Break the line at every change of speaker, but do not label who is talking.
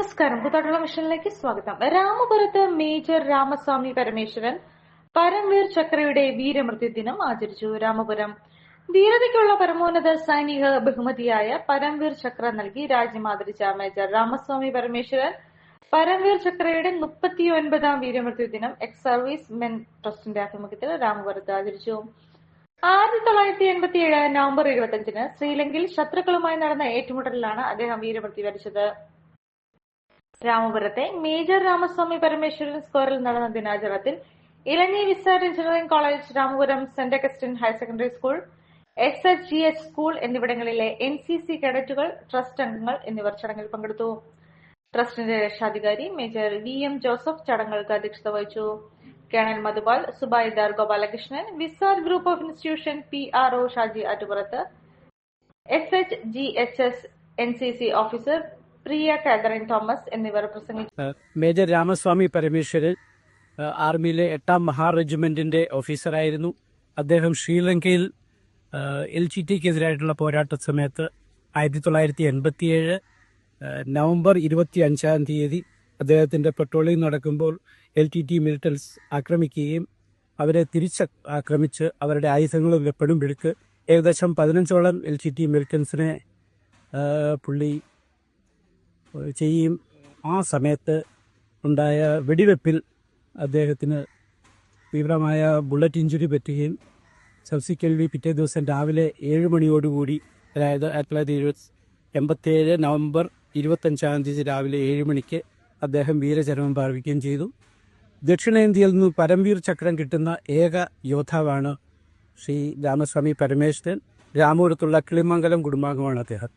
നമസ്കാരം. കൂത്താട്ടുള്ള മിഷനിലേക്ക് സ്വാഗതം. രാമപുരത്ത് മേജർ രാമസ്വാമി പരമേശ്വരൻ പരംവീർ ചക്രയുടെ വീരമൃത്യു ദിനം ആചരിച്ചു. രാമപുരം ധീരതയ്ക്കുള്ള പരമോന്നത സൈനിക ബഹുമതിയായ പരംവീർ ചക്ര നൽകി രാജ്യം ആദരിച്ച മേജർ രാമസ്വാമി പരമേശ്വരൻ. പരംവീർ ചക്രയുടെ മുപ്പത്തിയൊൻപതാം വീരമൃത്യു ദിനം എക്സ് സർവീസ് മെൻ ട്രസ്റ്റിന്റെ ആഭിമുഖ്യത്തിൽ രാമപുരത്ത് ആചരിച്ചു. ആയിരത്തി തൊള്ളായിരത്തി എൺപത്തി ഏഴ് നവംബർ ഇരുപത്തിയഞ്ചിന് ശ്രീലങ്കയിൽ ശത്രുക്കളുമായി നടന്ന ഏറ്റുമുട്ടലിലാണ് അദ്ദേഹം വീരമൃത്യു വരിച്ചത്. രാമപുരത്തെ മേജർ രാമസ്വാമി പരമേശ്വരൻ സ്ക്വയറിൽ നടന്ന ദിനാചരണത്തിൽ Elanji Visat engineering college Ramapuram saint Augustine higher secondary school S H G H school എന്നിവിടങ്ങളിലെ എൻ സി സി കേഡറ്റുകൾ ട്രസ്റ്റ് അംഗങ്ങൾ എന്നിവർ ചടങ്ങിൽ പങ്കെടുത്തു. ട്രസ്റ്റിന്റെ രക്ഷാധികാരി മേജർ വി എം ജോസഫ് ചടങ്ങുകൾക്ക് അധ്യക്ഷത വഹിച്ചു. Colonel Madhupal subedar Gopalakrishnan Visat group of institution P R O Shaji Attupurath S H G H S N C C officer Priya Catherine Thomas എന്നിവർ പ്രസംഗിച്ചു.
മേജർ രാമസ്വാമി പരമേശ്വരൻ ആർമിയിലെ എട്ടാം മഹാ റെജിമെന്റിന്റെ ഓഫീസറായിരുന്നു. അദ്ദേഹം ശ്രീലങ്കയിൽ എൽ ജി ടിക്കെതിരായിട്ടുള്ള പോരാട്ട സമയത്ത് ആയിരത്തി തൊള്ളായിരത്തി എൺപത്തിയേഴ് നവംബർ ഇരുപത്തി അഞ്ചാം തീയതി അദ്ദേഹത്തിന്റെ പെട്രോളിംഗ് നടക്കുമ്പോൾ എൽ ടി ടി മിലിറ്റൻസ് ആക്രമിക്കുകയും അവരെ തിരിച്ച് ആക്രമിച്ച് അവരുടെ ആയുധങ്ങളും വെപ്പണും പിടിക്ക് ഏകദേശം പതിനഞ്ചോളം എൽ ടി ടി മിലിറ്റൻസിനെ പുള്ളി ചെയ്യും. ആ സമയത്ത് ഉണ്ടായ വെടിവെപ്പിൽ അദ്ദേഹത്തിന് തീവ്രമായ ബുള്ളറ്റ് ഇഞ്ചുറി പറ്റുകയും സബ്സിക്വന്റ്ലി പിറ്റേ ദിവസം രാവിലെ ഏഴ് മണിയോടുകൂടി അതായത് ആയിരത്തി തൊള്ളായിരത്തി എഴുപത്തി എൺപത്തേഴ് നവംബർ ഇരുപത്തഞ്ചാം തീയതി രാവിലെ ഏഴ് മണിക്ക് അദ്ദേഹം വീരചരമം പ്രാപിക്കുകയും ചെയ്തു. ദക്ഷിണേന്ത്യയിൽ നിന്ന് പരംവീർ ചക്രം കിട്ടുന്ന ഏക യോദ്ധാവാണ് ശ്രീ രാമസ്വാമി പരമേശ്വരൻ. രാമപുരത്തുള്ള കിളിമംഗലം കുടുംബാംഗമാണ് അദ്ദേഹം.